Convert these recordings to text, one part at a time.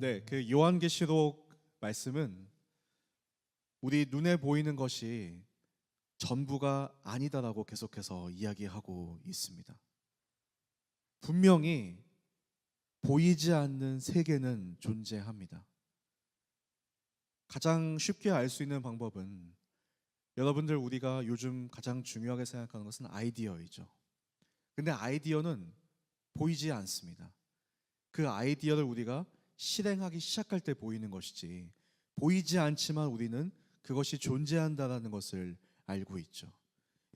네, 그 요한계시록 말씀은 우리 눈에 보이는 것이 전부가 아니다라고 계속해서 이야기하고 있습니다. 분명히 보이지 않는 세계는 존재합니다. 가장 쉽게 알 수 있는 방법은 여러분들 우리가 요즘 가장 중요하게 생각하는 것은 아이디어이죠. 근데 아이디어는 보이지 않습니다. 그 아이디어를 우리가 실행하기 시작할 때 보이는 것이지 보이지 않지만 우리는 그것이 존재한다라는 것을 알고 있죠.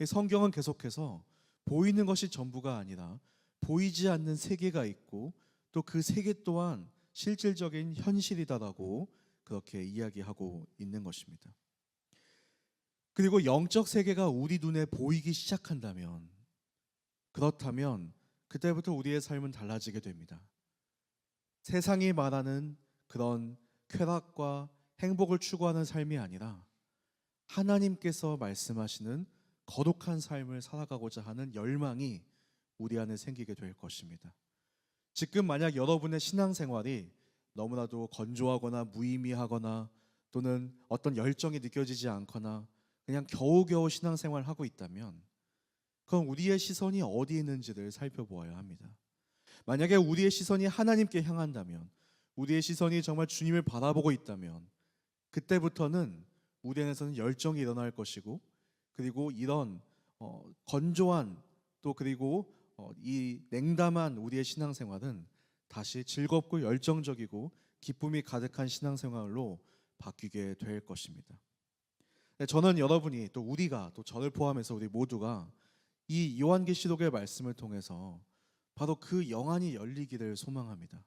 이 성경은 계속해서 보이는 것이 전부가 아니라 보이지 않는 세계가 있고 또 그 세계 또한 실질적인 현실이다라고 그렇게 이야기하고 있는 것입니다. 그리고 영적 세계가 우리 눈에 보이기 시작한다면 그렇다면 그때부터 우리의 삶은 달라지게 됩니다. 세상이 말하는 그런 쾌락과 행복을 추구하는 삶이 아니라 하나님께서 말씀하시는 거룩한 삶을 살아가고자 하는 열망이 우리 안에 생기게 될 것입니다. 지금 만약 여러분의 신앙생활이 너무나도 건조하거나 무의미하거나 또는 어떤 열정이 느껴지지 않거나 그냥 겨우겨우 신앙생활을 하고 있다면 그럼 우리의 시선이 어디에 있는지를 살펴보아야 합니다. 만약에 우리의 시선이 하나님께 향한다면 우리의 시선이 정말 주님을 바라보고 있다면 그때부터는 우리 안에서는 열정이 일어날 것이고 그리고 이런 어, 건조한 또 그리고 어, 이 냉담한 우리의 신앙생활은 다시 즐겁고 열정적이고 기쁨이 가득한 신앙생활로 바뀌게 될 것입니다. 네, 저는 여러분이 또 우리가 또 저를 포함해서 우리 모두가 이 요한계시록의 말씀을 통해서 바로 그 영안이 열리기를 소망합니다.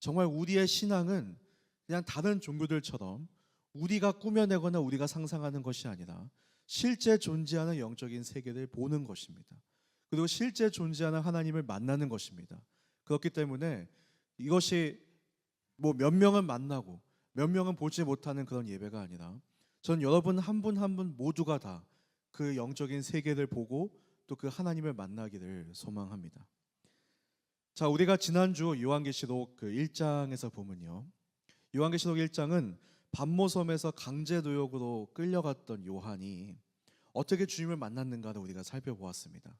정말 우리의 신앙은 그냥 다른 종교들처럼 우리가 꾸며내거나 우리가 상상하는 것이 아니라 실제 존재하는 영적인 세계를 보는 것입니다. 그리고 실제 존재하는 하나님을 만나는 것입니다. 그렇기 때문에 이것이 뭐 몇 명은 만나고 몇 명은 보지 못하는 그런 예배가 아니라 전 여러분 한 분 한 분 모두가 다 그 영적인 세계를 보고 또 그 하나님을 만나기를 소망합니다. 자, 우리가 지난주 요한계시록 그 1장에서 보면요. 요한계시록 1장은 반모섬에서 강제 노역으로 끌려갔던 요한이 어떻게 주님을 만났는가를 우리가 살펴보았습니다.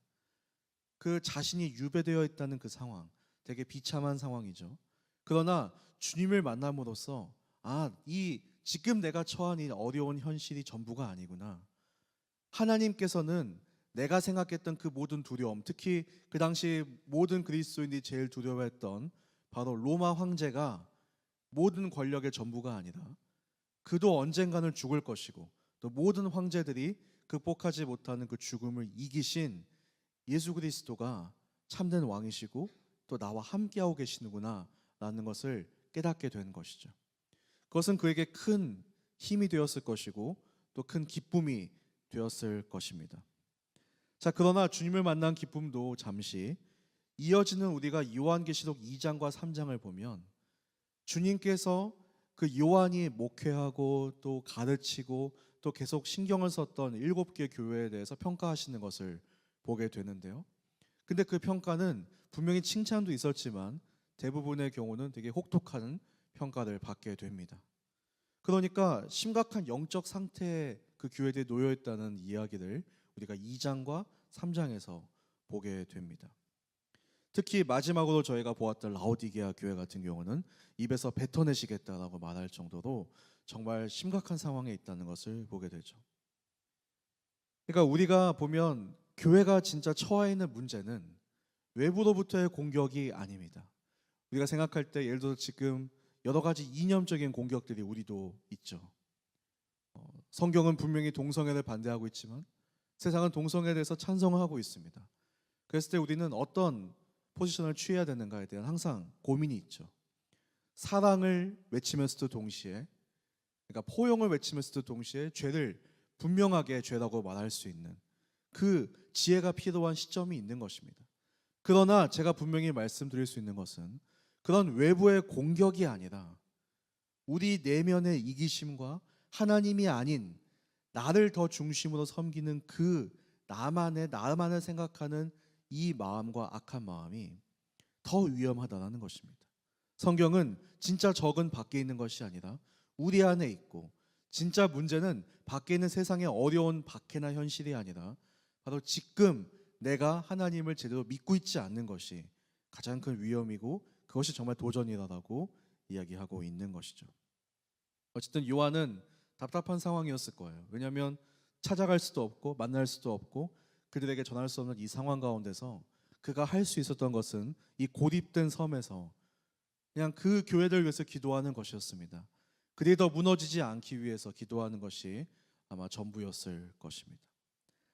그 자신이 유배되어 있다는 그 상황, 되게 비참한 상황이죠. 그러나 주님을 만남으로써 아, 이 지금 내가 처한 이 어려운 현실이 전부가 아니구나. 하나님께서는 내가 생각했던 그 모든 두려움, 특히 그 당시 모든 그리스도인들이 제일 두려워했던 바로 로마 황제가 모든 권력의 전부가 아니라 그도 언젠가는 죽을 것이고 또 모든 황제들이 극복하지 못하는 그 죽음을 이기신 예수 그리스도가 참된 왕이시고 또 나와 함께하고 계시는구나 라는 것을 깨닫게 된 것이죠. 그것은 그에게 큰 힘이 되었을 것이고 또 큰 기쁨이 되었을 것입니다. 자, 그러나 주님을 만난 기쁨도 잠시 이어지는 우리가 요한계시록 2장과 3장을 보면 주님께서 그 요한이 목회하고 또 가르치고 또 계속 신경을 썼던 일곱 개 교회에 대해서 평가하시는 것을 보게 되는데요. 근데 그 평가는 분명히 칭찬도 있었지만 대부분의 경우는 되게 혹독한 평가를 받게 됩니다. 그러니까 심각한 영적 상태에 그 교회들이 놓여 있다는 이야기를 우리가 2장과 3장에서 보게 됩니다. 특히 마지막으로 저희가 보았던 라오디게아 교회 같은 경우는 입에서 뱉어내시겠다라고 말할 정도로 정말 심각한 상황에 있다는 것을 보게 되죠. 그러니까 우리가 보면 교회가 진짜 처해 있는 문제는 외부로부터의 공격이 아닙니다. 우리가 생각할 때 예를 들어 지금 여러 가지 이념적인 공격들이 우리도 있죠. 어, 성경은 분명히 동성애를 반대하고 있지만 세상은 동성애에 대해서 찬성하고 있습니다. 그랬을 때 우리는 어떤 포지션을 취해야 되는가에 대한 항상 고민이 있죠. 사랑을 외치면서도 동시에 그러니까 포용을 외치면서도 동시에 죄를 분명하게 죄라고 말할 수 있는 그 지혜가 필요한 시점이 있는 것입니다. 그러나 제가 분명히 말씀드릴 수 있는 것은 그런 외부의 공격이 아니라 우리 내면의 이기심과 하나님이 아닌 나를 더 중심으로 섬기는 그 나만의 나만을 생각하는 이 마음과 악한 마음이 더 위험하다는 것입니다. 성경은 진짜 적은 밖에 있는 것이 아니라 우리 안에 있고 진짜 문제는 밖에 있는 세상의 어려운 박해나 현실이 아니라 바로 지금 내가 하나님을 제대로 믿고 있지 않는 것이 가장 큰 위험이고 그것이 정말 도전이라고 이야기하고 있는 것이죠. 어쨌든 요한은 답답한 상황이었을 거예요. 왜냐하면 찾아갈 수도 없고 만날 수도 없고 그들에게 전할 수 없는 이 상황 가운데서 그가 할 수 있었던 것은 이 고립된 섬에서 그냥 그 교회를 위해서 기도하는 것이었습니다. 그들이 더 무너지지 않기 위해서 기도하는 것이 아마 전부였을 것입니다.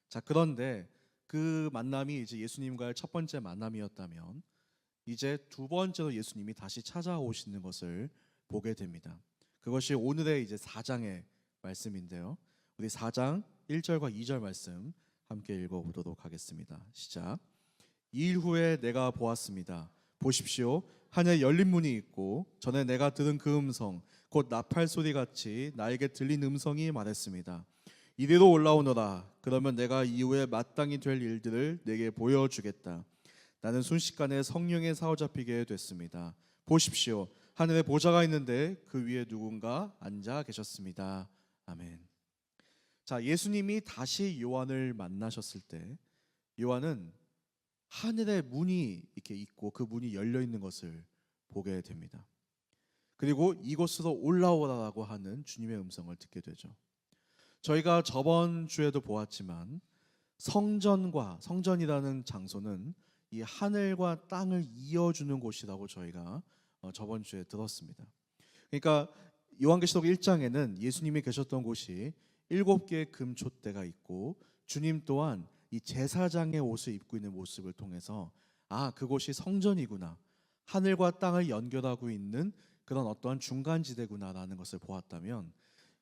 자, 그런데 그 만남이 이제 예수님과의 첫 번째 만남이었다면 이제 두 번째로 예수님이 다시 찾아오시는 것을 보게 됩니다. 그것이 오늘의 이제 4장의 말씀인데요. 우리 4장 1절과 2절 말씀 함께 읽어 보도록 하겠습니다. 시작. 이일 후에 내가 보았습니다. 보십시오. 하늘 열린 문이 있고 전에 내가 들은 그 음성 곧 나팔 소리 같이 나에게 들린 음성이 말했습니다. 이리로 올라오너라. 그러면 내가 이후에 마땅히 될 일들을 내게 보여주겠다. 나는 순식간에 성령에 사로잡히게 됐습니다. 보십시오. 하늘에 보좌가 있는데 그 위에 누군가 앉아 계셨습니다. 아멘. 자, 예수님이 다시 요한을 만나셨을 때 요한은 하늘의 문이 이렇게 있고 그 문이 열려 있는 것을 보게 됩니다. 그리고 이곳으로 올라오라라고 하는 주님의 음성을 듣게 되죠. 저희가 저번 주에도 보았지만 성전과 성전이라는 장소는 이 하늘과 땅을 이어주는 곳이라고 저희가 어, 저번 주에 들었습니다. 그러니까 요한계시록 1장에는 예수님이 계셨던 곳이 일곱 개의 금촛대가 있고 주님 또한 이 제사장의 옷을 입고 있는 모습을 통해서 아 그곳이 성전이구나 하늘과 땅을 연결하고 있는 그런 어떠한 중간 지대구나라는 것을 보았다면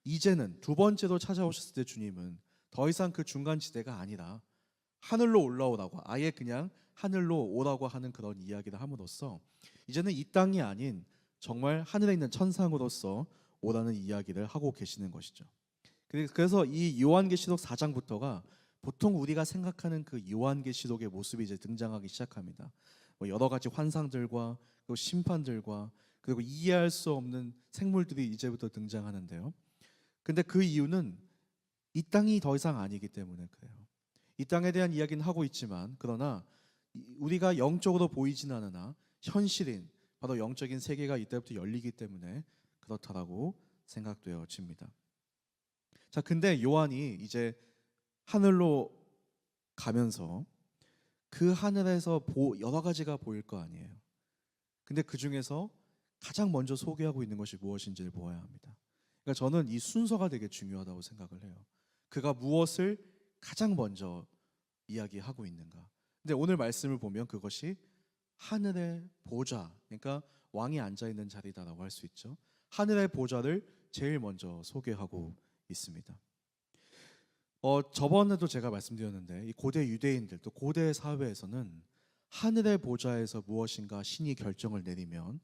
이제는 두 번째로 찾아오셨을 때 주님은 더 이상 그 중간 지대가 아니라 하늘로 올라오라고 아예 그냥 하늘로 오라고 하는 그런 이야기를 함으로써 이제는 이 땅이 아닌 정말 하늘에 있는 천상으로서 오라는 이야기를 하고 계시는 것이죠. 그래서 이 요한계시록 4장부터가 보통 우리가 생각하는 그 요한계시록의 모습이 이제 등장하기 시작합니다. 뭐 여러 가지 환상들과 그리고 심판들과 그리고 이해할 수 없는 생물들이 이제부터 등장하는데요. 근데 그 이유는 이 땅이 더 이상 아니기 때문에 그래요. 이 땅에 대한 이야기는 하고 있지만 그러나 우리가 영적으로 보이진 않으나 현실인 바로 영적인 세계가 이때부터 열리기 때문에 그렇다라고 생각되어집니다. 자, 근데 요한이 이제 하늘로 가면서 그 하늘에서 여러 가지가 보일 거 아니에요. 근데 그 중에서 가장 먼저 소개하고 있는 것이 무엇인지를 보아야 합니다. 그러니까 저는 이 순서가 되게 중요하다고 생각을 해요. 그가 무엇을 가장 먼저 이야기하고 있는가. 근데 오늘 말씀을 보면 그것이 하늘의 보좌, 그러니까 왕이 앉아 있는 자리다라고 할 수 있죠. 하늘의 보좌를 제일 먼저 소개하고 있습니다. 어, 저번에도 제가 말씀드렸는데 이 고대 유대인들 또 고대 사회에서는 하늘의 보좌에서 무엇인가 신이 결정을 내리면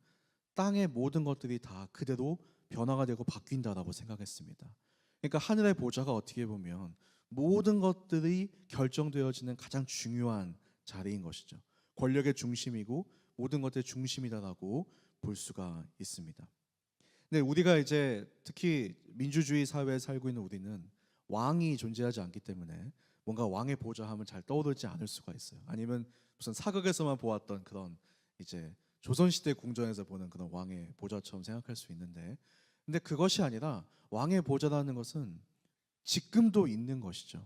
땅의 모든 것들이 다 그대로 변화가 되고 바뀐다라고 생각했습니다. 그러니까 하늘의 보좌가 어떻게 보면 모든 것들이 결정되어지는 가장 중요한 자리인 것이죠. 권력의 중심이고 모든 것의 중심이다라고 볼 수가 있습니다. 근데 우리가 이제 특히 민주주의 사회에 살고 있는 우리는 왕이 존재하지 않기 때문에 뭔가 왕의 보좌하면 잘 떠오르지 않을 수가 있어요. 아니면 무슨 사극에서만 보았던 그런 이제 조선시대 궁전에서 보는 그런 왕의 보좌처럼 생각할 수 있는데 근데 그것이 아니라 왕의 보좌라는 것은 지금도 있는 것이죠.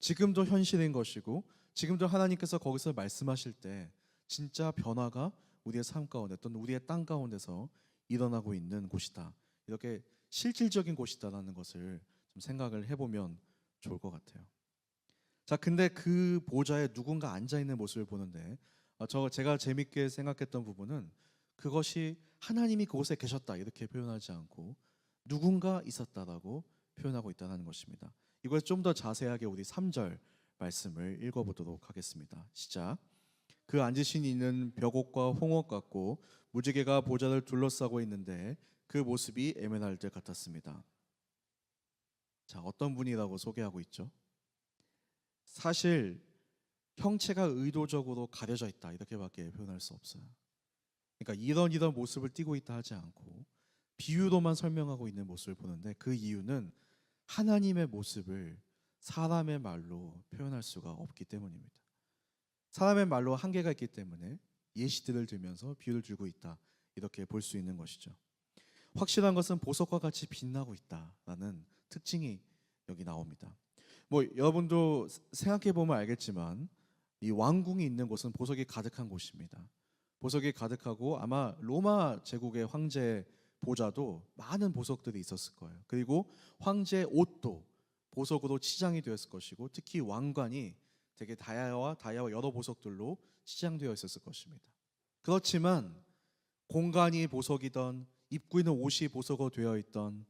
지금도 현실인 것이고 지금도 하나님께서 거기서 말씀하실 때 진짜 변화가 우리의 삶 가운데 또는 우리의 땅 가운데서 일어나고 있는 곳이다. 이렇게 실질적인 곳이다라는 것을 좀 생각을 해보면 좋을 것 같아요. 자, 근데 그 보좌에 누군가 앉아 있는 모습을 보는데 어, 저 제가 재밌게 생각했던 부분은 그것이 하나님이 그곳에 계셨다 이렇게 표현하지 않고 누군가 있었다라고 표현하고 있다는 것입니다. 이걸 좀 더 자세하게 우리 3절 말씀을 읽어보도록 하겠습니다. 시작. 그 앉으신 이는 벽옥과 홍옥 같고 무지개가 보좌를 둘러싸고 있는데 그 모습이 에메랄드 같았습니다. 자, 어떤 분이라고 소개하고 있죠? 사실 형체가 의도적으로 가려져 있다 이렇게밖에 표현할 수 없어요. 그러니까 이런 이런 모습을 띠고 있다 하지 않고 비유로만 설명하고 있는 모습을 보는데 그 이유는 하나님의 모습을 사람의 말로 표현할 수가 없기 때문입니다. 사람의 말로 한계가 있기 때문에 예시들을 들면서 비유를 들고 있다 이렇게 볼 수 있는 것이죠. 확실한 것은 보석과 같이 빛나고 있다라는 특징이 여기 나옵니다. 뭐 여러분도 생각해 보면 알겠지만 이 왕궁이 있는 곳은 보석이 가득한 곳입니다. 보석이 가득하고 아마 로마 제국의 황제 보좌도 많은 보석들이 있었을 거예요. 그리고 황제 옷도 보석으로 치장이 되었을 것이고 특히 왕관이 되게 다야와 다야와 여러 보석들로 치장되어 있었을 것입니다. 그렇지만 공간이 보석이던 입고 있는 옷이 보석으로 되어 있던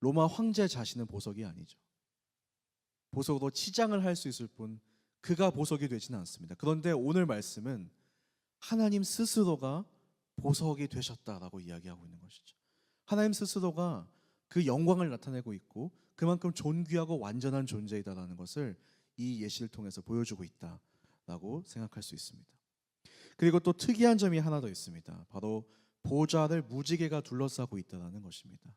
로마 황제 자신은 보석이 아니죠. 보석으로 치장을 할 수 있을 뿐 그가 보석이 되지는 않습니다. 그런데 오늘 말씀은 하나님 스스로가 보석이 되셨다라고 이야기하고 있는 것이죠. 하나님 스스로가 그 영광을 나타내고 있고 그만큼 존귀하고 완전한 존재이다라는 것을 이 예시를 통해서 보여주고 있다라고 생각할 수 있습니다. 그리고 또 특이한 점이 하나 더 있습니다. 바로 보좌를 무지개가 둘러싸고 있다라는 것입니다.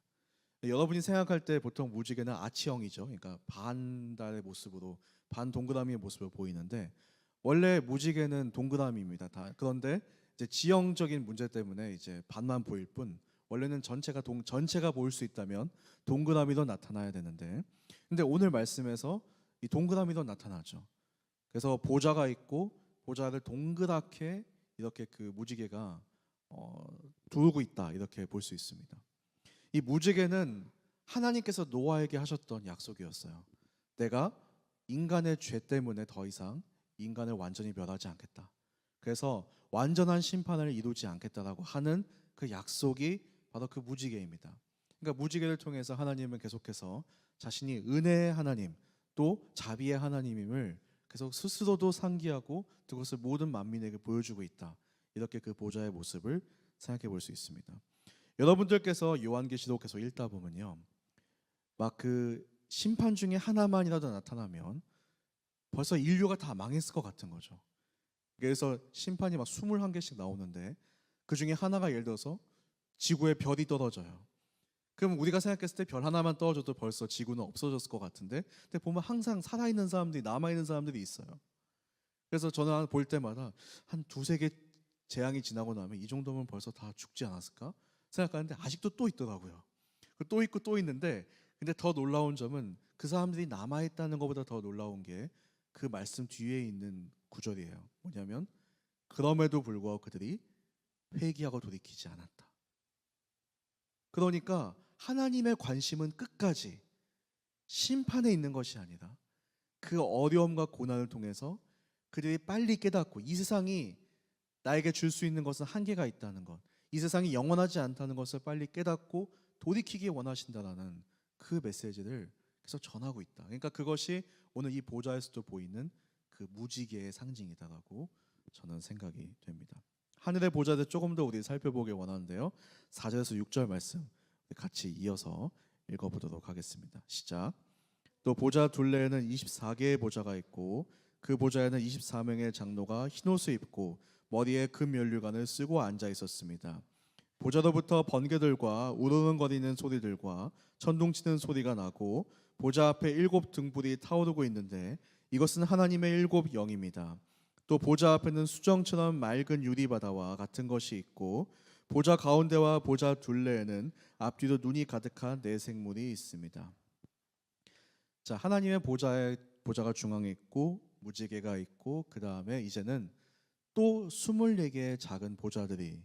여러분이 생각할 때 보통 무지개는 아치형이죠. 그러니까 반달의 모습으로 반 동그라미의 모습으로 보이는데 원래 무지개는 동그라미입니다. 다 그런데 이제 지형적인 문제 때문에 이제 반만 보일 뿐 원래는 전체가 동 전체가 보일 수 있다면 동그라미도 나타나야 되는데 근데 오늘 말씀에서 이 동그라미도 나타나죠. 그래서 보좌가 있고 보좌를 동그랗게 이렇게 그 무지개가 어, 두르고 있다 이렇게 볼 수 있습니다. 이 무지개는 하나님께서 노아에게 하셨던 약속이었어요. 내가 인간의 죄 때문에 더 이상 인간을 완전히 멸하지 않겠다. 그래서 완전한 심판을 이루지 않겠다라고 하는 그 약속이 바로 그 무지개입니다. 그러니까 무지개를 통해서 하나님은 계속해서 자신이 은혜의 하나님 또 자비의 하나님임을 계속 스스로도 상기하고 그것을 모든 만민에게 보여주고 있다. 이렇게 그 보좌의 모습을 생각해 볼 수 있습니다. 여러분들께서 요한계시록 계속 읽다 보면요. 막 그 심판 중에 하나만이라도 나타나면 벌써 인류가 다 망했을 것 같은 거죠. 그래서 심판이 막 21개씩 나오는데 그 중에 하나가 예를 들어서 지구에 별이 떨어져요. 그럼 우리가 생각했을 때 별 하나만 떨어져도 벌써 지구는 없어졌을 것 같은데 근데 보면 항상 살아있는 사람들이 남아있는 사람들이 있어요. 그래서 저는 볼 때마다 한 두세 개 재앙이 지나고 나면 이 정도면 벌써 다 죽지 않았을까 생각하는데 아직도 또 있더라고요. 그또 있고 또 있는데 근데 더 놀라운 점은 그 사람들이 남아있다는 것보다 더 놀라운 게 그 말씀 뒤에 있는 구절이에요. 뭐냐면 그럼에도 불구하고 그들이 회개하고 돌이키지 않았다. 그러니까 하나님의 관심은 끝까지 심판에 있는 것이 아니라 그 어려움과 고난을 통해서 그들이 빨리 깨닫고 이 세상이 나에게 줄 수 있는 것은 한계가 있다는 것, 이 세상이 영원하지 않다는 것을 빨리 깨닫고 돌이키기 원하신다라는 그 메시지를 계속 전하고 있다. 그러니까 그것이 오늘 이 보좌에서도 보이는 그 무지개의 상징이다라고 저는 생각이 됩니다. 하늘의 보좌를 조금 더 우리 살펴보길 원하는데요. 4절에서 6절 말씀 같이 이어서 읽어보도록 하겠습니다. 시작. 또 보좌 둘레에는 24개의 보좌가 있고 그 보좌에는 24명의 장로가 흰옷을 입고 머리에 금 연류관을 쓰고 앉아 있었습니다. 보좌로부터 번개들과 우르릉거리는 소리들과 천둥치는 소리가 나고 보좌 앞에 일곱 등불이 타오르고 있는데 이것은 하나님의 일곱 영입니다. 또 보좌 앞에는 수정처럼 맑은 유리바다와 같은 것이 있고 보좌 가운데와 보좌 둘레에는 앞뒤로 눈이 가득한 네 생물이 있습니다. 자, 하나님의 보좌에 보좌가 중앙에 있고 무지개가 있고 그 다음에 이제는 또 24개의 작은 보좌들이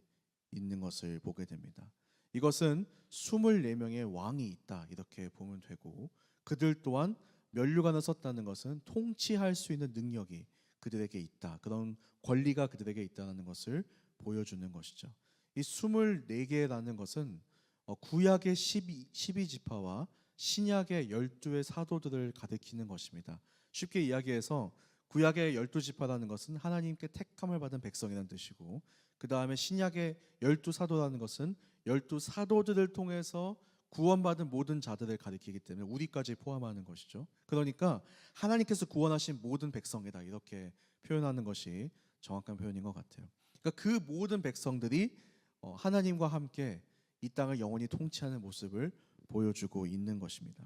있는 것을 보게 됩니다. 이것은 24명의 왕이 있다 이렇게 보면 되고 그들 또한 면류관을 썼다는 것은 통치할 수 있는 능력이 그들에게 있다. 그런 권리가 그들에게 있다는 것을 보여주는 것이죠. 이 24개라는 것은 어, 구약의 12, 12지파와 신약의 12의 사도들을 가리키는 것입니다. 쉽게 이야기해서 구약의 12지파라는 것은 하나님께 택함을 받은 백성이라는 뜻이고 그 다음에 신약의 12사도라는 것은 12사도들을 통해서 구원받은 모든 자들을 가리키기 때문에 우리까지 포함하는 것이죠. 그러니까 하나님께서 구원하신 모든 백성이다 이렇게 표현하는 것이 정확한 표현인 것 같아요. 그러니까 그 모든 백성들이 어, 하나님과 함께 이 땅을 영원히 통치하는 모습을 보여주고 있는 것입니다.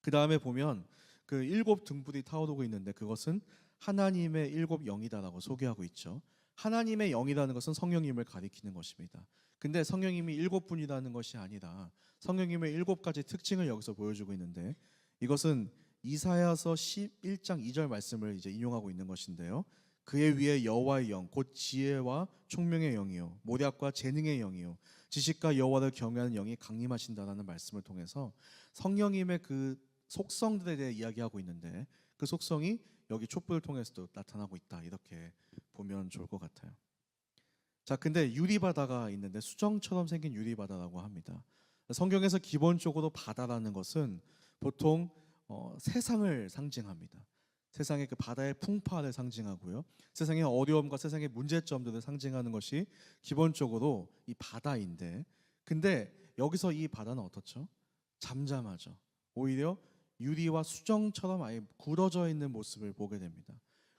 그 다음에 보면 그 일곱 등불이 타오르고 있는데 그것은 하나님의 일곱 영이다라고 소개하고 있죠. 하나님의 영이라는 것은 성령님을 가리키는 것입니다. 근데 성령님이 일곱 분이라는 것이 아니라 성령님의 일곱 가지 특징을 여기서 보여주고 있는데 이것은 이사야서 11장 2절 말씀을 이제 인용하고 있는 것인데요. 그의 위에 여호와의 영, 곧 지혜와 총명의 영이요, 모략과 재능의 영이요, 지식과 여호와를 경외하는 영이 강림하신다라는 말씀을 통해서 성령님의 그 속성들에 대해 이야기하고 있는데 그 속성이 여기 촛불을 통해서도 나타나고 있다 이렇게 보면 좋을 것 같아요. 자, 근데 유리바다가 있는데 수정처럼 생긴 유리바다라고 합니다. 성경에서 기본적으로 바다라는 것은 보통 어, 세상을 상징합니다. 세상의 그 바다의 풍파를 상징하고요. 세상의 어려움과 세상의 문제점들을 상징하는 것이 기본적으로 이 바다인데, 근데 여기서 이 바다는 어떻죠? 잠잠하죠. 오히려 유리와 수정처럼 아예 굳어져 있는 모습을 보게 됩니다.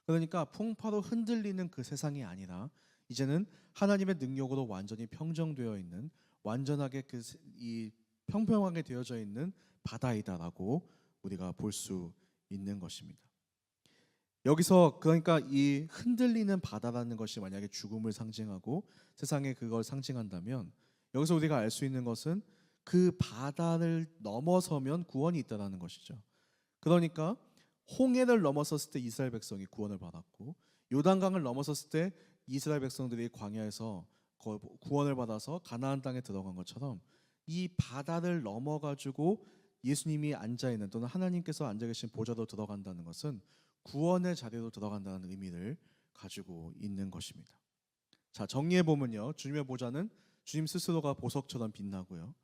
그러니까 풍파로 흔들리는 그 세상이 아니라 이제는 하나님의 능력으로 완전히 평정되어 있는 완전하게 그 이 평평하게 되어져 있는 바다이다라고 우리가 볼 수 있는 것입니다. 여기서 그러니까 이 흔들리는 바다라는 것이 만약에 죽음을 상징하고 세상에 그걸 상징한다면 여기서 우리가 알 수 있는 것은 그 바다를 넘어서면 구원이 있다라는 것이죠. 그러니까 홍해를 넘어섰을 때 이스라엘 백성이 구원을 받았고 요단강을 넘어섰을 때 이스라엘 백성들이 광야에서 거- 구원을 받아서 가나안 땅에 들어간 것처럼 이 바다를 넘어 가지고 예수님이 앉아 있는 또는 하나님께서 앉아 계신 보좌로 들어간다는 것은 구원의 자리로 들어간다는 의미를 가지고 있는 것입니다. 자, 정리해 보면요. 주님의 보좌는 주님 스스로가 보석처럼 빛나고요.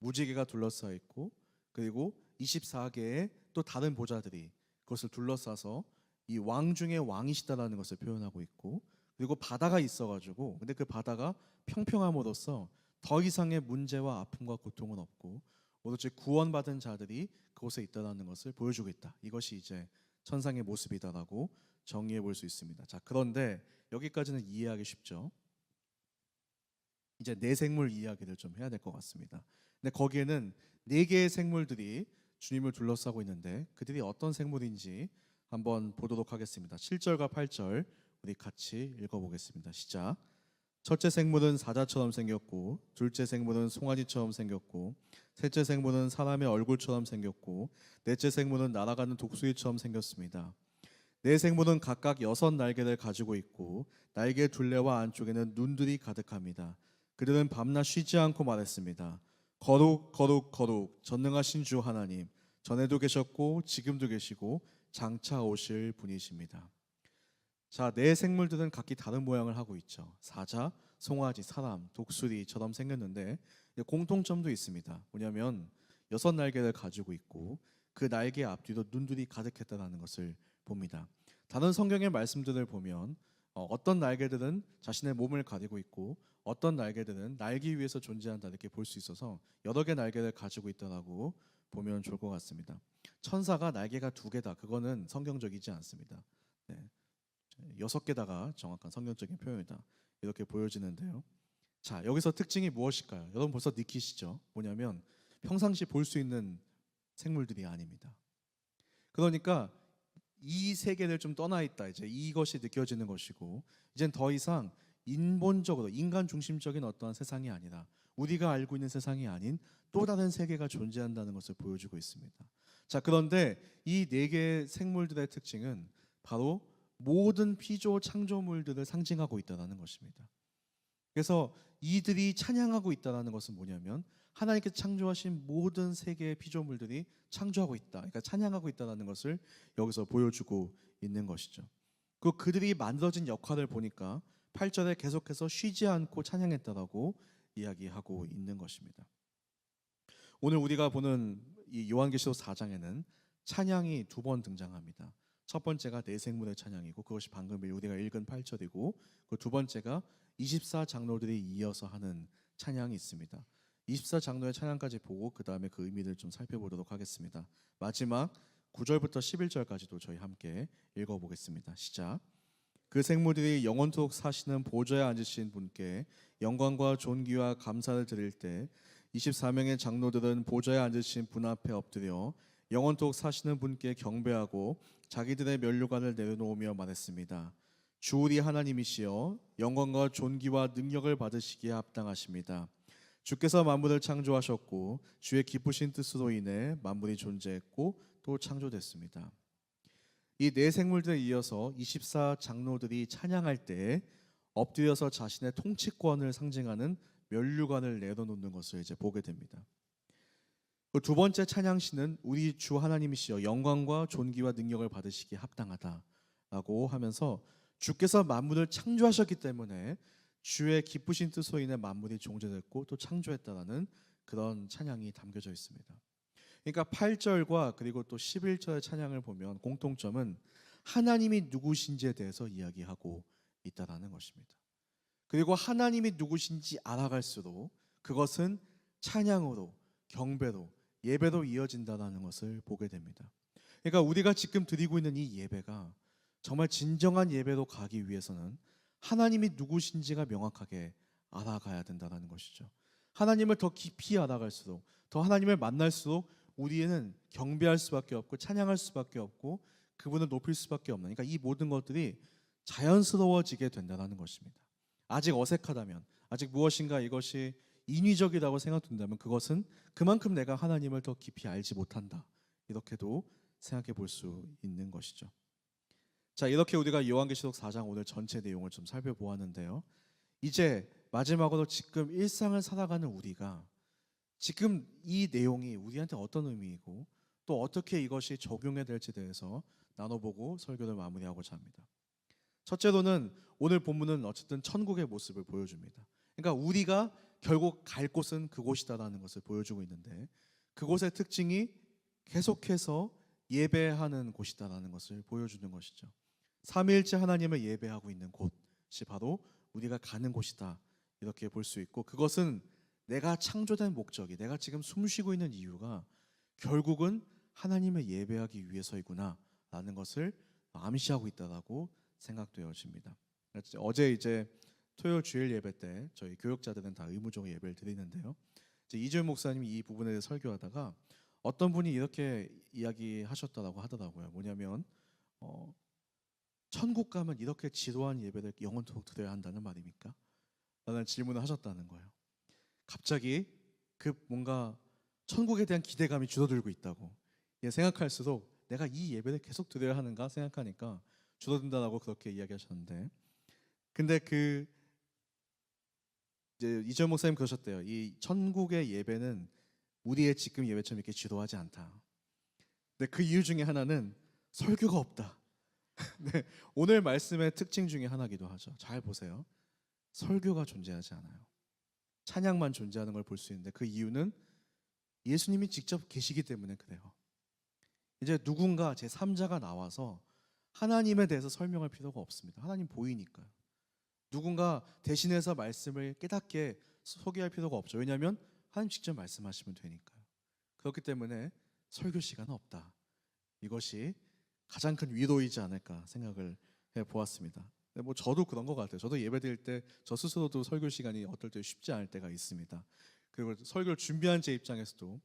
무지개가 둘러싸여 있고 그리고 24개의 또 다른 보좌들이 그것을 둘러싸서 이 왕 중에 왕이시다라는 것을 표현하고 있고 그리고 바다가 있어가지고 근데 그 바다가 평평함으로써 더 이상의 문제와 아픔과 고통은 없고 오로지 구원받은 자들이 그곳에 있다라는 것을 보여주고 있다. 이것이 이제 천상의 모습이다라고 정의해 볼 수 있습니다. 자 그런데 여기까지는 이해하기 쉽죠. 이제 내 생물 이야기를 좀 해야 될 것 같습니다. 근데 거기에는 네 개의 생물들이 주님을 둘러싸고 있는데 그들이 어떤 생물인지 한번 보도록 하겠습니다. 7절과 8절 우리 같이 읽어보겠습니다. 시작. 첫째 생물은 사자처럼 생겼고, 둘째 생물은 송아지처럼 생겼고, 셋째 생물은 사람의 얼굴처럼 생겼고, 넷째 생물은 날아가는 독수리처럼 생겼습니다. 네 생물은 각각 여섯 날개를 가지고 있고, 날개 둘레와 안쪽에는 눈들이 가득합니다. 그들은 밤낮 쉬지 않고 말했습니다. 거룩, 거룩, 거룩, 전능하신 주 하나님, 전에도 계셨고, 지금도 계시고, 장차 오실 분이십니다. 자, 네 생물들은 각기 다른 모양을 하고 있죠. 사자, 송아지, 사람, 독수리처럼 생겼는데 공통점도 있습니다. 뭐냐면 여섯 날개를 가지고 있고 그 날개 앞뒤로 눈들이 가득했다는 것을 봅니다. 다른 성경의 말씀들을 보면 어, 어떤 날개들은 자신의 몸을 가리고 있고 어떤 날개들은 날기 위해서 존재한다 이렇게 볼 수 있어서 여러 개 날개를 가지고 있다라고 보면 좋을 것 같습니다. 천사가 날개가 두 개다. 그거는 성경적이지 않습니다. 네. 여섯 개다가 정확한 성경적인 표현이다. 이렇게 보여지는데요. 자, 여기서 특징이 무엇일까요? 여러분 벌써 느끼시죠? 뭐냐면 평상시 볼 수 있는 생물들이 아닙니다. 그러니까 이 세계를 좀 떠나 있다. 이제 이것이 느껴지는 것이고 이젠 더 이상 인본적으로 인간 중심적인 어떠한 세상이 아니라 우리가 알고 있는 세상이 아닌 또 다른 세계가 존재한다는 것을 보여주고 있습니다. 자, 그런데 이 네 개의 생물들의 특징은 바로 모든 피조 창조물들을 상징하고 있다는 것입니다. 그래서 이들이 찬양하고 있다는 것은 뭐냐면 하나님께서 창조하신 모든 세계의 피조물들이 창조하고 있다. 그러니까 찬양하고 있다는 것을 여기서 보여주고 있는 것이죠. 그 그들이 만들어진 역할을 보니까 8절에 계속해서 쉬지 않고 찬양했다라고 이야기하고 있는 것입니다. 오늘 우리가 보는 이 요한계시록 4장에는 찬양이 두 번 등장합니다. 첫 번째가 내 생물의 찬양이고 그것이 방금 우리가 읽은 8절이고 그 두 번째가 24 장로들이 이어서 하는 찬양이 있습니다. 24 장로의 찬양까지 보고 그 다음에 그 의미를 좀 살펴보도록 하겠습니다. 마지막 9절부터 11절까지도 저희 함께 읽어보겠습니다. 시작. 그 생물들이 영원토록 사시는 보좌에 앉으신 분께 영광과 존귀와 감사를 드릴 때 24명의 장로들은 보좌에 앉으신 분 앞에 엎드려 영원토록 사시는 분께 경배하고 자기들의 면류관을 내려놓으며 말했습니다. 주 우리 하나님이시여 영광과 존귀와 능력을 받으시기에 합당하십니다. 주께서 만물을 창조하셨고 주의 기쁘신 뜻으로 인해 만물이 존재했고 또 창조됐습니다. 이 네 생물들에 이어서 24 장로들이 찬양할 때 엎드려서 자신의 통치권을 상징하는 면류관을 내려놓는 것을 이제 보게 됩니다. 그두 번째 찬양시는 우리 주 하나님이시여 영광과 존귀와 능력을 받으시기에 합당하다라고 하면서 주께서 만물을 창조하셨기 때문에 주의 기쁘신 뜻으로 인해 만물이 존재됐고 또 창조했다라는 그런 찬양이 담겨져 있습니다. 그러니까 8절과 그리고 또 11절의 찬양을 보면 공통점은 하나님이 누구신지에 대해서 이야기하고 있다라는 것입니다. 그리고 하나님이 누구신지 알아갈수록 그것은 찬양으로 경배로 예배로 이어진다라는 것을 보게 됩니다. 그러니까 우리가 지금 드리고 있는 이 예배가 정말 진정한 예배로 가기 위해서는 하나님이 누구신지가 명확하게 알아가야 된다는 것이죠. 하나님을 더 깊이 알아갈수록 더 하나님을 만날수록 우리는 경배할 수밖에 없고 찬양할 수밖에 없고 그분을 높일 수밖에 없는 그러니까 이 모든 것들이 자연스러워지게 된다는 것입니다. 아직 어색하다면 아직 무엇인가 이것이 인위적이라고 생각된다면 그것은 그만큼 내가 하나님을 더 깊이 알지 못한다. 이렇게도 생각해 볼 수 있는 것이죠. 자, 이렇게 우리가 요한계시록 4장 오늘 전체 내용을 좀 살펴보았는데요. 이제 마지막으로 지금 일상을 살아가는 우리가 지금 이 내용이 우리한테 어떤 의미이고 또 어떻게 이것이 적용해야 될지 대해서 나눠보고 설교를 마무리하고자 합니다. 첫째로는 오늘 본문은 어쨌든 천국의 모습을 보여줍니다. 그러니까 우리가 결국 갈 곳은 그곳이다라는 것을 보여주고 있는데 그곳의 특징이 계속해서 예배하는 곳이다라는 것을 보여주는 것이죠. 삼위일체 하나님을 예배하고 있는 곳이 바로 우리가 가는 곳이다 이렇게 볼 수 있고 그것은 내가 창조된 목적이 내가 지금 숨쉬고 있는 이유가 결국은 하나님을 예배하기 위해서이구나라는 것을 암시하고 있다라고 생각되어집니다. 어제 이제 토요일 주일 예배 때 저희 교육자들은 다 의무적으로 예배를 드리는데요. 이제 이주일 목사님이 이 부분에 대해 설교하다가 어떤 분이 이렇게 이야기하셨다라고 하더라고요. 뭐냐면 어, 천국 가면 이렇게 지루한 예배를 영원토록 드려야 한다는 말입니까? 라는 질문을 하셨다는 거예요. 갑자기 그 뭔가 천국에 대한 기대감이 줄어들고 있다고 예, 생각할수록 내가 이 예배를 계속 드려야 하는가 생각하니까 줄어든다라고 그렇게 이야기하셨는데 근데 그 이제 이전 목사님 그러셨대요. 이 천국의 예배는 우리의 지금 예배처럼 이렇게 지루하지 않다. 근데 그 이유 중에 하나는 설교가 없다. 네, 오늘 말씀의 특징 중에 하나기도 하죠. 잘 보세요. 설교가 존재하지 않아요. 찬양만 존재하는 걸 볼 수 있는데 그 이유는 예수님이 직접 계시기 때문에 그래요. 이제 누군가 제 3자가 나와서 하나님에 대해서 설명할 필요가 없습니다. 하나님 보이니까요. 누군가 대신해서 말씀을 깨닫게 소개할 필요가 없죠. 왜냐하면 하나님 직접 말씀하시면 되니까요. 그렇기 때문에 설교 시간은 없다. 이것이 가장 큰 위로이지 않을까 생각을 해 보았습니다. 뭐 저도 그런 것 같아요. 저도 예배 드릴 때 저 스스로도 설교 시간이 어떨 때 쉽지 않을 때가 있습니다. 그리고 설교를 준비한 제 입장에서도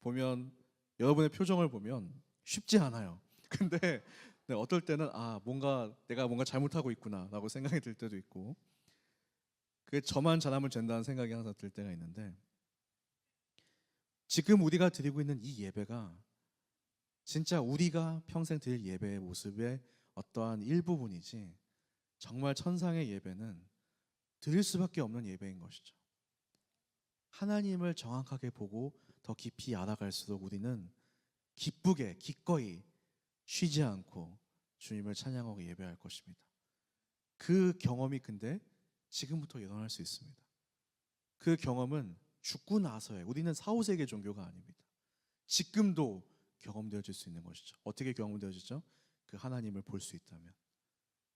보면 여러분의 표정을 보면 쉽지 않아요. 근데 네, 어떨 때는 아 뭔가 내가 뭔가 잘못하고 있구나라고 생각이 들 때도 있고 그 저만 잘하면 된다는 생각이 항상 들 때가 있는데 지금 우리가 드리고 있는 이 예배가 진짜 우리가 평생 드릴 예배의 모습의 어떠한 일부분이지 정말 천상의 예배는 드릴 수밖에 없는 예배인 것이죠. 하나님을 정확하게 보고 더 깊이 알아갈수록 우리는 기쁘게 기꺼이 쉬지 않고 주님을 찬양하고 예배할 것입니다. 그 경험이 근데 지금부터 일어날 수 있습니다. 그 경험은 죽고 나서에 우리는 사후세계 종교가 아닙니다. 지금도 경험되어질 수 있는 것이죠. 어떻게 경험되어지죠? 그 하나님을 볼 수 있다면,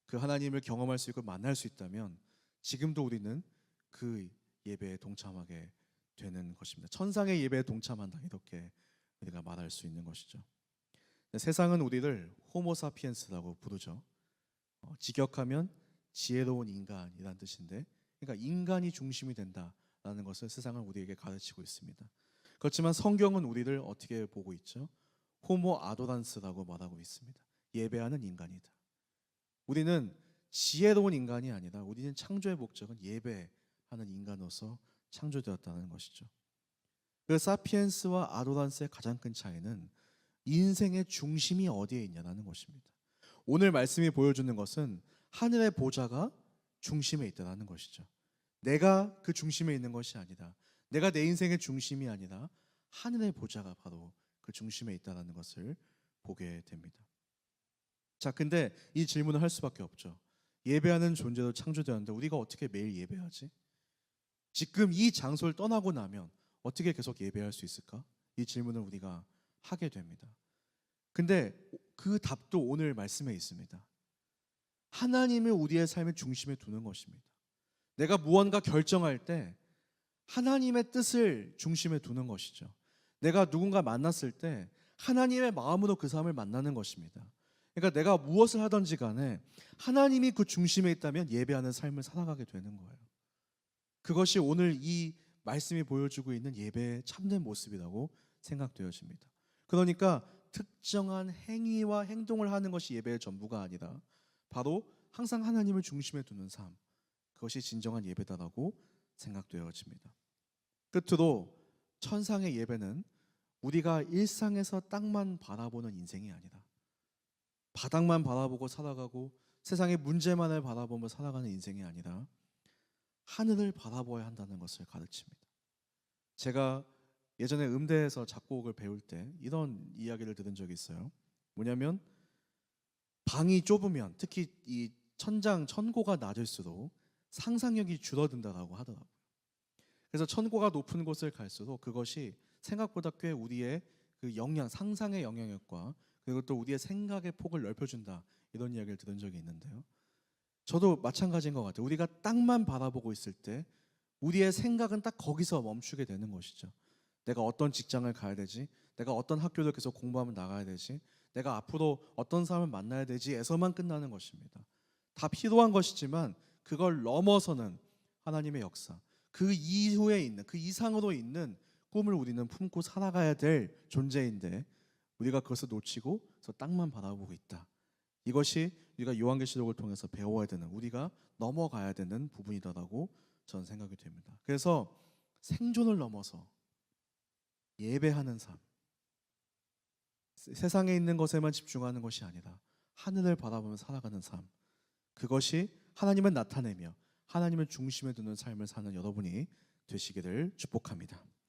그 하나님을 경험할 수 있고 만날 수 있다면, 지금도 우리는 그 예배에 동참하게 되는 것입니다. 천상의 예배에 동참한다 이렇게 우리가 말할 수 있는 것이죠. 세상은 우리를 호모사피엔스라고 부르죠. 어, 직역하면 지혜로운 인간이라는 뜻인데, 그러니까 인간이 중심이 된다라는 것을 세상은 우리에게 가르치고 있습니다. 그렇지만 성경은 우리를 어떻게 보고 있죠? 호모 아도란스라고 말하고 있습니다. 예배하는 인간이다. 우리는 지혜로운 인간이 아니라 우리는 창조의 목적은 예배하는 인간으로서 창조되었다는 것이죠. 그 사피엔스와 아도란스의 가장 큰 차이는 인생의 중심이 어디에 있냐라는 것입니다. 오늘 말씀이 보여주는 것은 하늘의 보좌가 중심에 있다는 것이죠. 내가 그 중심에 있는 것이 아니다. 내가 내 인생의 중심이 아니라 하늘의 보좌가 바로 그 중심에 있다는 것을 보게 됩니다. 자, 근데 이 질문을 할 수밖에 없죠. 예배하는 존재로 창조되었는데 우리가 어떻게 매일 예배하지? 지금 이 장소를 떠나고 나면 어떻게 계속 예배할 수 있을까? 이 질문을 우리가 하게 됩니다. 근데 그 답도 오늘 말씀에 있습니다. 하나님을 우리의 삶의 중심에 두는 것입니다. 내가 무언가 결정할 때 하나님의 뜻을 중심에 두는 것이죠. 내가 누군가 만났을 때 하나님의 마음으로 그 사람을 만나는 것입니다. 그러니까 내가 무엇을 하든지 간에 하나님이 그 중심에 있다면 예배하는 삶을 살아가게 되는 거예요. 그것이 오늘 이 말씀이 보여주고 있는 예배의 참된 모습이라고 생각되어집니다. 그러니까 특정한 행위와 행동을 하는 것이 예배의 전부가 아니라 바로 항상 하나님을 중심에 두는 삶. 그것이 진정한 예배다라고 생각되어집니다. 끝으로 천상의 예배는 우리가 일상에서 땅만 바라보는 인생이 아니다. 바닥만 바라보고 살아가고 세상의 문제만을 바라보며 살아가는 인생이 아니라 하늘을 바라보아야 한다는 것을 가르칩니다. 제가 예전에 음대에서 작곡을 배울 때 이런 이야기를 들은 적이 있어요. 뭐냐면 방이 좁으면 특히 이 천장 천고가 낮을수록 상상력이 줄어든다라고 하더라고요. 그래서 천고가 높은 곳을 갈수록 그것이 생각보다 꽤 우리의 그 영향, 상상의 영향력과 그리고 또 우리의 생각의 폭을 넓혀준다 이런 이야기를 들은 적이 있는데요. 저도 마찬가지인 것 같아요. 우리가 땅만 바라보고 있을 때 우리의 생각은 딱 거기서 멈추게 되는 것이죠. 내가 어떤 직장을 가야 되지? 내가 어떤 학교를 계속 공부하면 나가야 되지? 내가 앞으로 어떤 사람을 만나야 되지?에서만 끝나는 것입니다. 다 필요한 것이지만 그걸 넘어서는 하나님의 역사, 그 이후에 있는 그 이상으로 있는 꿈을 우리는 품고 살아가야 될 존재인데 우리가 그것을 놓치고 저 땅만 바라보고 있다. 이것이 우리가 요한계시록을 통해서 배워야 되는 우리가 넘어가야 되는 부분이다라고 저는 생각이 됩니다. 그래서 생존을 넘어서 예배하는 삶, 세상에 있는 것에만 집중하는 것이 아니라 하늘을 바라보며 살아가는 삶, 그것이 하나님을 나타내며 하나님을 중심에 두는 삶을 사는 여러분이 되시기를 축복합니다.